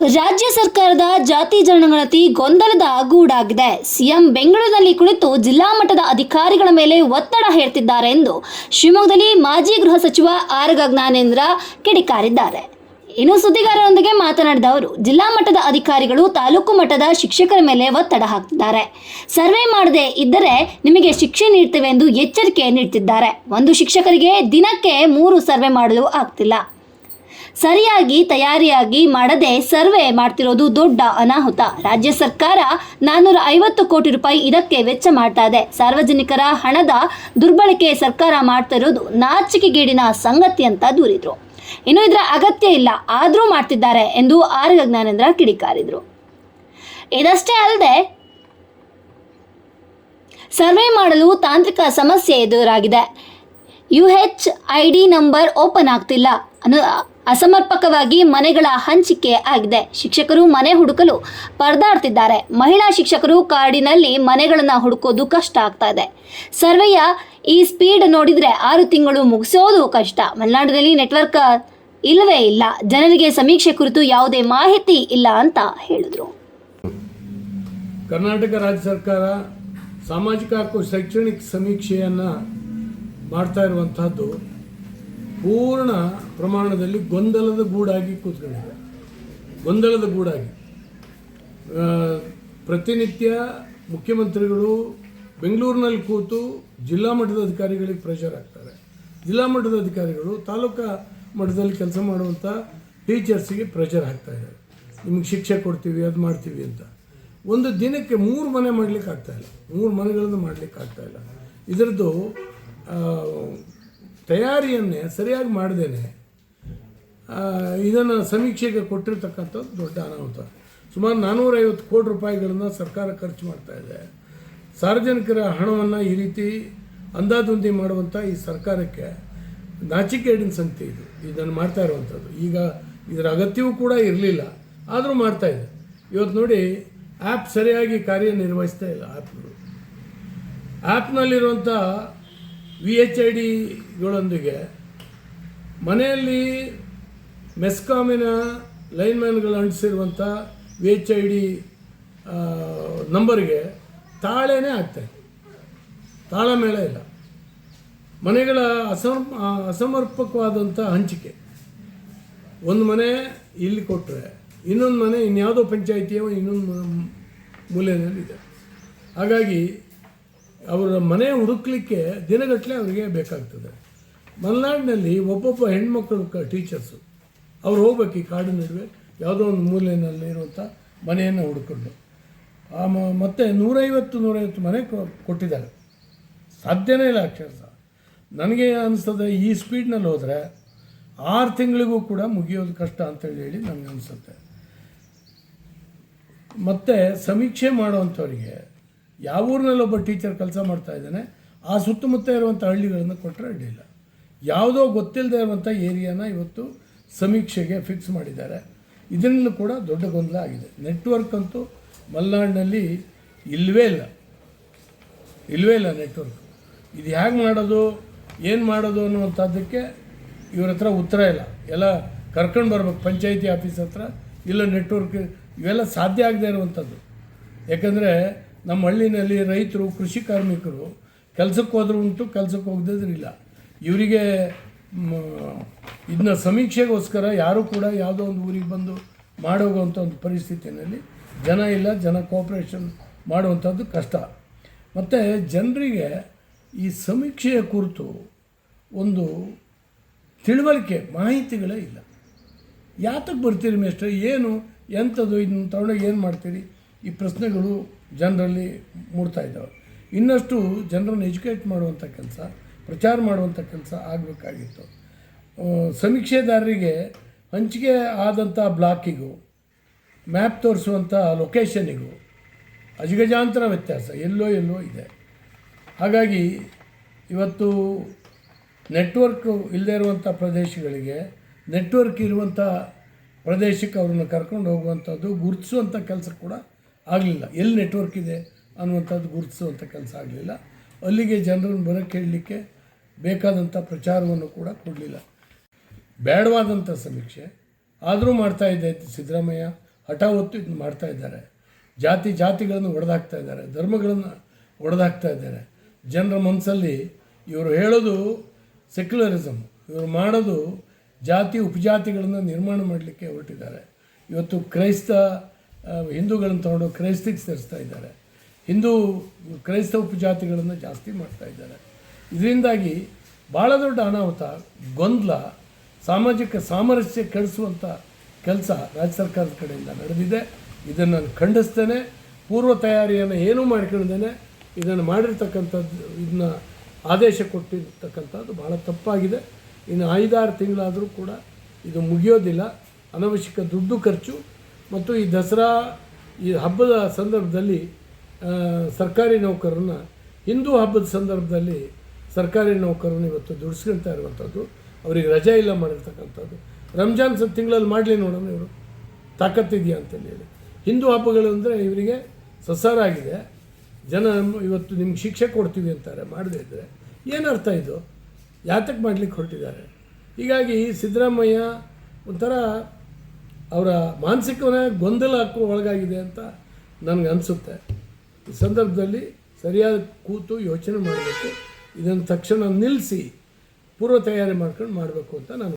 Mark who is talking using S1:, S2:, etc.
S1: ರಾಜ್ಯ ಸರ್ಕಾರದ ಜಾತಿ ಜನಗಣತಿ ಗೊಂದಲದ ಗೂಡಾಗಿದೆ. ಸಿಎಂ ಬೆಂಗಳೂರಿನಲ್ಲಿ ಕುಳಿತು ಜಿಲ್ಲಾ ಮಟ್ಟದ ಅಧಿಕಾರಿಗಳ ಮೇಲೆ ಒತ್ತಡ ಹೇರ್ತಿದ್ದಾರೆ ಎಂದು ಶಿವಮೊಗ್ಗದಲ್ಲಿ ಮಾಜಿ ಗೃಹ ಸಚಿವ ಆರಗ ಜ್ಞಾನೇಂದ್ರ ಕಿಡಿಕಾರಿದ್ದಾರೆ. ಇನ್ನು ಸುದ್ದಿಗಾರರೊಂದಿಗೆ ಮಾತನಾಡಿದ ಅವರು, ಜಿಲ್ಲಾ ಮಟ್ಟದ ಅಧಿಕಾರಿಗಳು ತಾಲೂಕು ಮಟ್ಟದ ಶಿಕ್ಷಕರ ಮೇಲೆ ಒತ್ತಡ ಹಾಕ್ತಿದ್ದಾರೆ. ಸರ್ವೆ ಮಾಡದೆ ಇದ್ದರೆ ನಿಮಗೆ ಶಿಕ್ಷೆ ನೀಡ್ತೇವೆ ಎಂದು ಎಚ್ಚರಿಕೆ ನೀಡುತ್ತಿದ್ದಾರೆ ಒಂದು ಶಿಕ್ಷಕರಿಗೆ ದಿನಕ್ಕೆ ಮೂರು ಸರ್ವೆ ಮಾಡಲು ಆಗ್ತಿಲ್ಲ. ಸರಿಯಾಗಿ ತಯಾರಿಯಾಗಿ ಮಾಡದೆ ಸರ್ವೆ ಮಾಡ್ತಿರೋದು ದೊಡ್ಡ ಅನಾಹುತ. ರಾಜ್ಯ ಸರ್ಕಾರ ನಾನ್ನೂರ ಐವತ್ತು ಕೋಟಿ ರೂಪಾಯಿ ಇದಕ್ಕೆ ವೆಚ್ಚ ಮಾಡ್ತಾ ಇದೆ. ಸಾರ್ವಜನಿಕರ ಹಣದ ದುರ್ಬಳಕೆ ಸರ್ಕಾರ ಮಾಡ್ತಾ ಇರೋದು ನಾಚಿಕೆಗೇಡಿನ ಸಂಗತಿ ಅಂತ ದೂರಿದ್ರು. ಇನ್ನು ಇದರ ಅಗತ್ಯ ಇಲ್ಲ, ಆದರೂ ಮಾಡ್ತಿದ್ದಾರೆ ಎಂದು ಆರ್ಗ ಜ್ಞಾನೇಂದ್ರ ಕಿಡಿಕಾರಿದ್ರು. ಇದಷ್ಟೇ ಅಲ್ಲದೆ, ಸರ್ವೆ ಮಾಡಲು ತಾಂತ್ರಿಕ ಸಮಸ್ಯೆ ಎದುರಾಗಿದೆ. U H I D number open ಆಗ್ತಿಲ್ಲ. ಅನು ಅಸಮರ್ಪಕವಾಗಿ ಮನೆಗಳ ಹಂಚಿಕೆ ಆಗಿದೆ. ಶಿಕ್ಷಕರು ಮನೆ ಹುಡುಕಲು ಪರದಾಡ್ತಿದ್ದಾರೆ. ಮಹಿಳಾ ಶಿಕ್ಷಕರು ಕಾಡಿನಲ್ಲಿ ಮನೆಗಳನ್ನು ಹುಡುಕೋದು ಕಷ್ಟ ಆಗ್ತಾ ಇದೆ. ಸರ್ವೆಯ ಈ ಸ್ಪೀಡ್ ನೋಡಿದ್ರೆ ಆರು ತಿಂಗಳು ಮುಗಿಸೋದು ಕಷ್ಟ. ಮಲೆನಾಡಿನಲ್ಲಿ ನೆಟ್ವರ್ಕ್ ಇಲ್ಲವೇ ಇಲ್ಲ. ಜನರಿಗೆ ಸಮೀಕ್ಷೆ ಕುರಿತು ಯಾವುದೇ ಮಾಹಿತಿ ಇಲ್ಲ ಅಂತ ಹೇಳಿದ್ರು.
S2: ಕರ್ನಾಟಕ ರಾಜ್ಯ ಸರ್ಕಾರ ಸಾಮಾಜಿಕ ಹಾಗೂ ಶೈಕ್ಷಣಿಕ ಸಮೀಕ್ಷೆಯನ್ನು ಮಾಡ್ತಾ ಇರುವಂತಹದ್ದು ಪೂರ್ಣ ಪ್ರಮಾಣದಲ್ಲಿ ಗೊಂದಲದ ಗೂಡಾಗಿ ಕೂತ್ಕೊಂಡಿದೆ ಗೊಂದಲದ ಗೂಡಾಗಿ. ಪ್ರತಿನಿತ್ಯ ಮುಖ್ಯಮಂತ್ರಿಗಳು ಬೆಂಗಳೂರಿನಲ್ಲಿ ಕೂತು ಜಿಲ್ಲಾ ಮಟ್ಟದ ಅಧಿಕಾರಿಗಳಿಗೆ ಪ್ರೆಷರ್ ಆಗ್ತಾರೆ ಜಿಲ್ಲಾ ಮಟ್ಟದ ಅಧಿಕಾರಿಗಳು ತಾಲೂಕಾ ಮಟ್ಟದಲ್ಲಿ ಕೆಲಸ ಮಾಡುವಂಥ ಟೀಚರ್ಸಿಗೆ ಪ್ರೆಷರ್ ಆಗ್ತಾ ಇದ್ದಾರೆ. ನಿಮಗೆ ಶಿಕ್ಷೆ ಕೊಡ್ತೀವಿ, ಅದು ಮಾಡ್ತೀವಿ ಅಂತ. ಒಂದು ದಿನಕ್ಕೆ ಮೂರು ಮನೆ ಮಾಡ್ಲಿಕ್ಕೆ ಆಗ್ತಾಯಿಲ್ಲ ಮೂರು ಮನೆಗಳನ್ನು ಮಾಡ್ಲಿಕ್ಕೆ ಆಗ್ತಾಯಿಲ್ಲ ಇದರದ್ದು ತಯಾರಿಯನ್ನೇ ಸರಿಯಾಗಿ ಮಾಡ್ದೇನೆ. ಇದನ್ನು ಸಮೀಕ್ಷೆಗೆ ಕೊಟ್ಟಿರ್ತಕ್ಕಂಥದ್ದು ದೊಡ್ಡ ಅನಾಹುತ. ಸುಮಾರು ನಾನ್ನೂರೈವತ್ತು ಕೋಟಿ ರೂಪಾಯಿಗಳನ್ನು ಸರ್ಕಾರ ಖರ್ಚು ಮಾಡ್ತಾ ಇದೆ. ಸಾರ್ವಜನಿಕರ ಹಣವನ್ನು ಈ ರೀತಿ ಅಂದಾದುಂದಿ ಮಾಡುವಂಥ ಈ ಸರ್ಕಾರಕ್ಕೆ ನಾಚಿಕೇಡಿನ ಸಂಗತಿ ಇದು. ಇದನ್ನು ಮಾಡ್ತಾ ಇರುವಂಥದ್ದು ಈಗ ಇದರ ಅಗತ್ಯವೂ ಕೂಡ ಇರಲಿಲ್ಲ. ಆದರೂ ಮಾಡ್ತಾ ಇದೆ. ಇವತ್ತು ನೋಡಿ ಆ್ಯಪ್ ಸರಿಯಾಗಿ ಕಾರ್ಯನಿರ್ವಹಿಸ್ತಾ ಇಲ್ಲ ಆ್ಯಪ್ಗಳು ಆ್ಯಪ್ನಲ್ಲಿರುವಂಥ ವಿ ಎಚ್ ಐ ಡಿಗಳೊಂದಿಗೆ ಮನೆಯಲ್ಲಿ ಮೆಸ್ಕಾಮಿನ ಲೈನ್ಮ್ಯಾನ್ಗಳು ಅಂಟಿಸಿರುವಂಥ ವಿ ಎಚ್ ಐ ಡಿ ನಂಬರ್ಗೆ ತಾಳೆನೇ ತಾಳ ಮೇಳ ಇಲ್ಲ. ಮನೆಗಳ ಅಸಮ ಅಸಮರ್ಪಕವಾದಂಥ ಹಂಚಿಕೆ. ಒಂದು ಮನೆ ಇಲ್ಲಿ ಕೊಟ್ಟರೆ ಇನ್ನೊಂದು ಮನೆ ಇನ್ಯಾವುದೋ ಪಂಚಾಯಿತಿಯೋ ಇನ್ನೊಂದು ಮೂಲೆಯಲ್ಲಿದೆ. ಹಾಗಾಗಿ ಅವರ ಮನೆ ಹುಡುಕ್ಲಿಕ್ಕೆ ದಿನಗಟ್ಟಲೆ ಅವರಿಗೆ ಬೇಕಾಗ್ತದೆ. ಮಲೆನಾಡಿನಲ್ಲಿ ಒಬ್ಬೊಬ್ಬ ಹೆಣ್ಮಕ್ಳು ಟೀಚರ್ಸು, ಅವ್ರು ಹೋಗ್ಬೇಕು ಈ ಕಾಡಿನ ನಡುವೆ, ಯಾವುದೋ ಒಂದು ಮೂಲೆಯಲ್ಲಿರುವಂಥ ಮನೆಯನ್ನು ಹುಡುಕೊಂಡು. ಆ ಮ- ಮತ್ತೆ ನೂರೈವತ್ತು ನೂರೈವತ್ತು ಮನೆ ಕೊಟ್ಟಿದ್ದಾರೆ. ಸಾಧ್ಯನೇ ಇಲ್ಲ ಅಕ್ಷರಶಃ ನನಗೆ ಅನಿಸ್ತದೆ ಈ ಸ್ಪೀಡ್ನಲ್ಲಿ ಹೋದರೆ ಆರು ತಿಂಗಳಿಗೂ ಕೂಡ ಮುಗಿಯೋದು ಕಷ್ಟ ಅಂತೇಳಿ ಹೇಳಿ ನನಗೆ ಅನಿಸುತ್ತೆ. ಮತ್ತು ಸಮೀಕ್ಷೆ ಮಾಡೋವಂಥವ್ರಿಗೆ ಯಾವ ಊರಿನಲ್ಲಿ ಒಬ್ಬ ಟೀಚರ್ ಕೆಲಸ ಮಾಡ್ತಾ ಇದ್ದಾನೆ, ಆ ಸುತ್ತಮುತ್ತ ಇರುವಂಥ ಹಳ್ಳಿಗಳನ್ನು ಕೊಟ್ಟರೆ ಅಡ್ಡಿಲ್ಲ ಯಾವುದೋ ಗೊತ್ತಿಲ್ಲದೆ ಇರುವಂಥ ಏರಿಯಾನ ಇವತ್ತು ಸಮೀಕ್ಷೆಗೆ ಫಿಕ್ಸ್ ಮಾಡಿದ್ದಾರೆ. ಇದರಲ್ಲೂ ಕೂಡ ದೊಡ್ಡ ಗೊಂದಲ ಆಗಿದೆ. ನೆಟ್ವರ್ಕ್ ಅಂತೂ ಮಲೆನಾಡಿನಲ್ಲಿ ಇಲ್ಲವೇ ಇಲ್ಲ. ಇಲ್ಲವೇ ಇಲ್ಲ ನೆಟ್ವರ್ಕ್ ಇದು ಹೇಗೆ ಮಾಡೋದು, ಏನು ಮಾಡೋದು ಅನ್ನುವಂಥದ್ದಕ್ಕೆ ಇವ್ರ ಹತ್ರ ಉತ್ತರ ಇಲ್ಲ. ಎಲ್ಲ ಕರ್ಕೊಂಡು ಬರ್ಬೇಕು, ಪಂಚಾಯಿತಿ ಆಫೀಸ್ ಹತ್ರ. ಇಲ್ಲ ನೆಟ್ವರ್ಕ್ ಇವೆಲ್ಲ ಸಾಧ್ಯ ಆಗದೆ ಇರುವಂಥದ್ದು ಯಾಕಂದರೆ ನಮ್ಮ ಹಳ್ಳಿನಲ್ಲಿ ರೈತರು, ಕೃಷಿ ಕಾರ್ಮಿಕರು ಕೆಲಸಕ್ಕೆ ಹೋದ್ರೂ ಉಂಟು, ಕೆಲಸಕ್ಕೆ ಹೋಗದಿದ್ರು ಇಲ್ಲ ಇವರಿಗೆ ಇದನ್ನ ಸಮೀಕ್ಷೆಗೋಸ್ಕರ ಯಾರೂ ಕೂಡ ಯಾವುದೋ ಒಂದು ಊರಿಗೆ ಬಂದು ಮಾಡೋಗುವಂಥ ಒಂದು ಪರಿಸ್ಥಿತಿಯಲ್ಲಿ ಜನ ಇಲ್ಲ, ಜನ ಕೋಪ್ರೇಷನ್ ಮಾಡುವಂಥದ್ದು ಕಷ್ಟ. ಮತ್ತು ಜನರಿಗೆ ಈ ಸಮೀಕ್ಷೆಯ ಕುರಿತು ಒಂದು ತಿಳುವಳಿಕೆ, ಮಾಹಿತಿಗಳೇ ಇಲ್ಲ. ಯಾತಕ್ಕೆ ಬರ್ತೀರಿ ಮೇಸ್ಟ್ರೆ ಏನು ಎಂಥದ್ದು ಇದನ್ನ ತಗೊಂಡೋಗಿ ಏನು ಮಾಡ್ತೀರಿ? ಈ ಪ್ರಶ್ನೆಗಳು ಜನರಲ್ಲಿ ಮೂಡ್ತಾ ಇದ್ದಾವೆ. ಇನ್ನಷ್ಟು ಜನರನ್ನು ಎಜುಕೇಟ್ ಮಾಡುವಂಥ ಕೆಲಸ, ಪ್ರಚಾರ ಮಾಡುವಂಥ ಕೆಲಸ ಆಗಬೇಕಾಗಿತ್ತು. ಸಮೀಕ್ಷೆದಾರರಿಗೆ ಹಂಚಿಕೆ ಆದಂಥ ಬ್ಲಾಕಿಗೂ, ಮ್ಯಾಪ್ ತೋರಿಸುವಂಥ ಲೊಕೇಶನಿಗೂ ಅಜಗಜಾಂತರ ವ್ಯತ್ಯಾಸ ಎಲ್ಲೋ ಎಲ್ಲೋ ಇದೆ. ಹಾಗಾಗಿ ಇವತ್ತು ನೆಟ್ವರ್ಕ್ ಇಲ್ಲದೇ ಇರುವಂಥ ಪ್ರದೇಶಗಳಿಗೆ ನೆಟ್ವರ್ಕ್ ಇರುವಂಥ ಪ್ರದೇಶಕ್ಕೆ ಅವ್ರನ್ನ ಕರ್ಕೊಂಡು ಹೋಗುವಂಥದ್ದು, ಗುರುತಿಸುವಂಥ ಕೆಲಸ ಕೂಡ ಆಗಲಿಲ್ಲ. ಎಲ್ಲಿ ನೆಟ್ವರ್ಕ್ ಇದೆ ಅನ್ನುವಂಥದ್ದು ಗುರುತಿಸುವಂಥ ಕೆಲಸ ಆಗಲಿಲ್ಲ. ಅಲ್ಲಿಗೆ ಜನರನ್ನು ಬರೋಕ್ಕೆ ಹೇಳಲಿಕ್ಕೆ ಬೇಕಾದಂಥ ಪ್ರಚಾರವನ್ನು ಕೂಡ ಕೊಡಲಿಲ್ಲ. ಬೇಡವಾದಂಥ ಸಮೀಕ್ಷೆ. ಆದರೂ ಮಾಡ್ತಾ ಇದ್ದೆ ಸಿದ್ದರಾಮಯ್ಯ. ಹಠ ಹೊತ್ತು ಇದನ್ನು ಮಾಡ್ತಾ ಇದ್ದಾರೆ. ಜಾತಿ ಜಾತಿಗಳನ್ನು ಒಡೆದಾಕ್ತಾ ಇದ್ದಾರೆ. ಧರ್ಮಗಳನ್ನು ಒಡೆದಾಕ್ತಾ ಇದ್ದಾರೆ. ಜನರ ಮನಸ್ಸಲ್ಲಿ ಇವರು ಹೇಳೋದು ಸೆಕ್ಯುಲರಿಸಮ್ ಇವರು ಮಾಡೋದು ಜಾತಿ ಉಪಜಾತಿಗಳನ್ನು ನಿರ್ಮಾಣ ಮಾಡಲಿಕ್ಕೆ ಹೊರಟಿದ್ದಾರೆ. ಇವತ್ತು ಕ್ರೈಸ್ತ ಹಿಂದೂಗಳನ್ನು ತಗೊಂಡು ಕ್ರೈಸ್ತಿಗೆ ಸೇರಿಸ್ತಾ ಇದ್ದಾರೆ. ಹಿಂದೂ ಕ್ರೈಸ್ತ ಉಪಜಾತಿಗಳನ್ನು ಜಾಸ್ತಿ ಮಾಡ್ತಾ ಇದ್ದಾರೆ. ಇದರಿಂದಾಗಿ ಭಾಳ ದೊಡ್ಡ ಅನಾಹುತ, ಗೊಂದಲ, ಸಾಮಾಜಿಕ ಸಾಮರಸ್ಯ ಕೆಡಿಸುವಂಥ ಕೆಲಸ ರಾಜ್ಯ ಸರ್ಕಾರದ ಕಡೆಯಿಂದ ನಡೆದಿದೆ. ಇದನ್ನು ನಾನು ಖಂಡಿಸ್ತೇನೆ. ಪೂರ್ವ ತಯಾರಿಯನ್ನು ಏನೂ ಮಾಡ್ಕೊಳ್ದೇನೆ ಇದನ್ನು ಮಾಡಿರ್ತಕ್ಕಂಥದ್ದು, ಇದನ್ನ ಆದೇಶ ಕೊಟ್ಟಿರ್ತಕ್ಕಂಥದ್ದು ಭಾಳ ತಪ್ಪಾಗಿದೆ. ಇನ್ನು ಐದಾರು ತಿಂಗಳಾದರೂ ಕೂಡ ಇದು ಮುಗಿಯೋದಿಲ್ಲ. ಅನವಶ್ಯಕ ದುಡ್ಡು ಖರ್ಚು. ಮತ್ತು ಈ ದಸರಾ ಈ ಹಬ್ಬದ ಸಂದರ್ಭದಲ್ಲಿ ಸರ್ಕಾರಿ ನೌಕರರನ್ನ, ಹಿಂದೂ ಹಬ್ಬದ ಸಂದರ್ಭದಲ್ಲಿ ಸರ್ಕಾರಿ ನೌಕರನ್ನು ಇವತ್ತು ದುಡಿಸ್ಕೊಳ್ತಾ ಇರುವಂಥದ್ದು, ಅವರಿಗೆ ರಜೆ ಇಲ್ಲ ಮಾಡಿರ್ತಕ್ಕಂಥದ್ದು. ರಂಜಾನ್ ಸ, ತಿಂಗಳಲ್ಲಿ ಮಾಡಲಿ ನೋಡೋಣ ಇವರು. ತಾಕತ್ತಿದೆಯಾ ಅಂತೇಳಿ ಹೇಳಿ. ಹಿಂದೂ ಹಬ್ಬಗಳು ಅಂದರೆ ಇವರಿಗೆ ಸಸಾರಾಗಿದೆ ಜನ ಇವತ್ತು ನಿಮ್ಗೆ ಶಿಕ್ಷೆ ಕೊಡ್ತೀವಿ ಅಂತಾರೆ, ಮಾಡದೇ ಇದ್ದರೆ ಏನರ್ಥ ಇದು? ಯಾತಕ್ಕೆ ಮಾಡಲಿಕ್ಕೆ ಹೊರಟಿದ್ದಾರೆ? ಹೀಗಾಗಿ ಸಿದ್ದರಾಮಯ್ಯ ಒಂಥರ ಅವರ ಮಾನಸಿಕವೇ ಗೊಂದಲ ಹಾಕುವ ಒಳಗಾಗಿದೆ ಅಂತ ನನಗೆ ಅನಿಸುತ್ತೆ. ಈ ಸಂದರ್ಭದಲ್ಲಿ ಸರಿಯಾದ ಕೂತು ಯೋಚನೆ ಮಾಡಬೇಕು. ಇದನ್ನು ತಕ್ಷಣ ನಿಲ್ಲಿಸಿ ಪೂರ್ವ ತಯಾರಿ ಮಾಡ್ಕೊಂಡು ಮಾಡಬೇಕು ಅಂತ ನಾನು